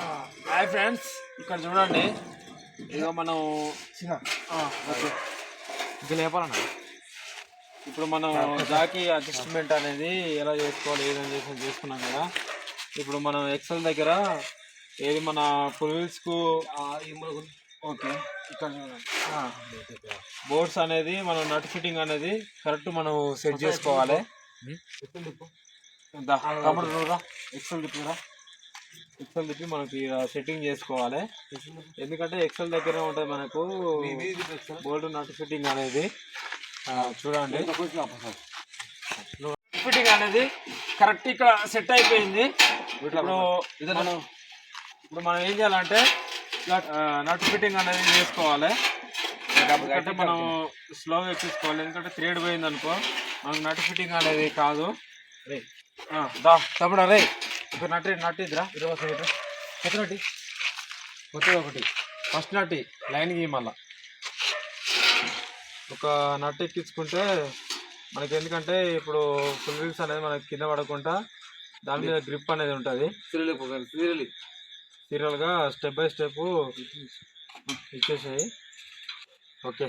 ఆ, hi friends ఇక్కడ చూడండి. ఇక మనం ఆ, ఓకే. ఇంకా లేపాలన్నా. ఇప్పుడు మనం జాకీ అడ్జస్ట్మెంట్ అనేది ఎలా చేసుకోవాలి ఏదని చేసి చేసుకున్నాం కదా. ఇప్పుడు మనం ఎక్సెల్ దగ్గర ఏది మన ఫుల్ వీల్స్కు ఓకే. ఇక్కడ బోర్డ్స్ అనేది మనం నట్ ఫిట్టింగ్ అనేది కరెక్ట్ మనం సెట్ చేసుకోవాలి. ఎక్సెల్ తిప్పురా ఎక్సెల్ తిప్పి మనకి సెట్టింగ్ చేసుకోవాలి. ఎందుకంటే ఎక్సెల్ దగ్గర ఉంటుంది మనకు. బోల్డ్ నట్ ఫిట్టింగ్ అనేది. చూడండి. ఫిట్టింగ్ అనేది కరెక్ట్ ఇక్కడ సెట్ అయిపోయింది. ఇప్పుడు మనం ఇప్పుడు మనం ఏం చేయాలంటే నట్ ఫిట్టింగ్ అనేది చేసుకోవాలి. ఎందుకంటే మనం స్లోగా ఎక్కించుకోవాలి ఎందుకంటే త్రేడ్ పోయింది అనుకో మనకు నట్ ఫిట్టింగ్ అనేది కాదు. రే దా తమ్ముడా రే ఒక నట్టి నట్టి ఇద్దరా ఇరవై సెకండ్ కొత్త నట్టి కొత్తది ఒకటి. ఫస్ట్ నట్టి లైన్ గీ మళ్ళా. ఒక నట్ ఎక్కించుకుంటే మనకి ఎందుకంటే ఇప్పుడు ఫుల్ వీల్స్ అనేది మనకి కింద పడకుండా దాని మీద గ్రిప్ అనేది ఉంటుంది. సీరియల్గా స్టెప్ బై స్టెప్ ఇచ్చేసాయి. ఓకే.